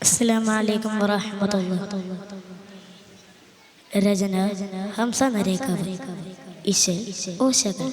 അസ്സലാമു അലൈക്കും രചന ഹംസ നരേക്കവ്. ഇശൽ ഓശകൾ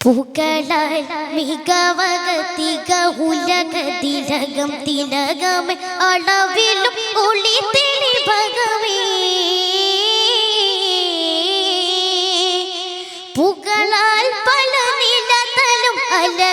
പൂക്കളാൽ മികവകത്തിക ഉലകതിലകം തിലകമേ അളവിലും ഒളി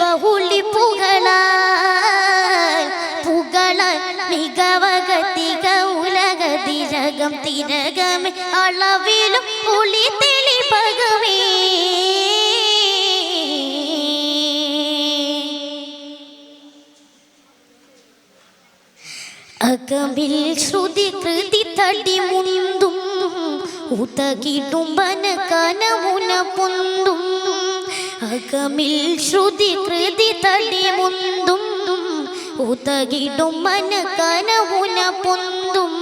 ഉളി പുകളാൽ പുകളാൽ മികവകത്തിക ഉലകതിരകം തിരകമേ. അളവിലും ഒളി തെളിപകമേ അകമിൽ ശ്രുതി കൃതി തടി മുന്തും ഉതകിടും കനമുന പൊന്തും. അകമിൽ ശ്രുതി കൃതി തടി മുന്തും ഉതകിടും മന കനവുന പൊന്തും.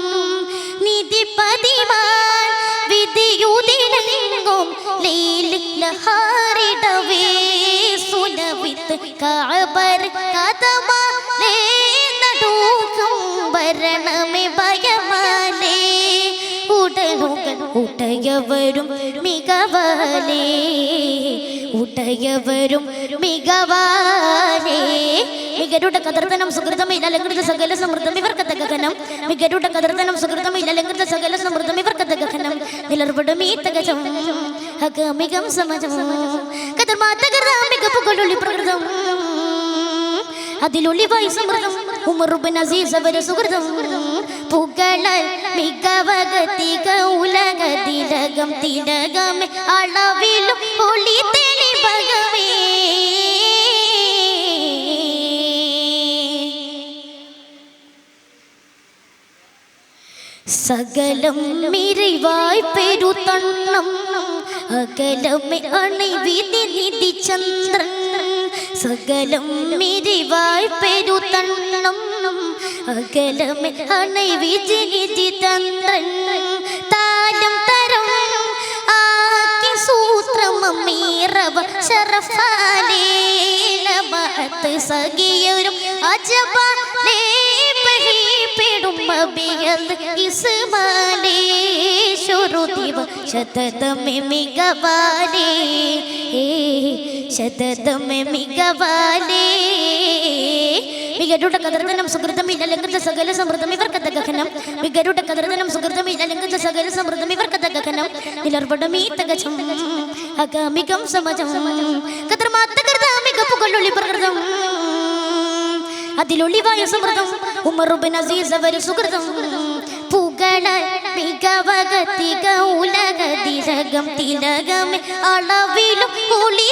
നിധി പതിവാൻ വിധിയുതിലെങ്കും ലീലഹാരിടവേ സുനവിത്ത് കാബർ കഥമാ ഭരണമേ ഭയ ഉടയവരും മികവാലേ ഉടയവരും മികവാലേ മികരുടെ കതർത്തനം സുഹൃതമില്ല അലങ്കൃത സകല സമൃദ്ധം ഇവർക്ക് തകനം മികരുടെ കതർത്തനം സുഹൃതമില്ല അലങ്കൃത സകല സമൃദ്ധം ഇവർക്ക് തകനം നിലർപടും ഈ തകജം അകമികം സമജം. കതർമാതകരാ മികപ്പുകളുള്ളി പ്രകൃതം. അതിലൊളിവായി സമൃദ്ധം. ഉമറുബൻ അസീസ് അവരെ സുഹൃതം. പുകളൽ മികവകത്തിക ഉലകതിലകം തിലകമേ അളവിലും ഒളി തെളിവകമേ സകലം മിരിവായ് പെരുതണ്ണം അകലമേ അണിവിധി നിധി ചന്ദ്രൻ. സകലം മിരിവായ് പെരുതണ്ണം അകലമേ അണിവിധി നിധി ചന്ദ്രൻ. അജബ സഖിയൊരും അജബാലേ പെടും മികവാലേ ശതതമെ മികവാലേ മികരുടെ സമജം. അതിലൊളിവായ സമൃദ്ധം ഉമറുബിൻ അസീസ് അവർ സുഹൃതം. പുകള മികവകത്തിക തിലകമേ അളവിലും ഒളി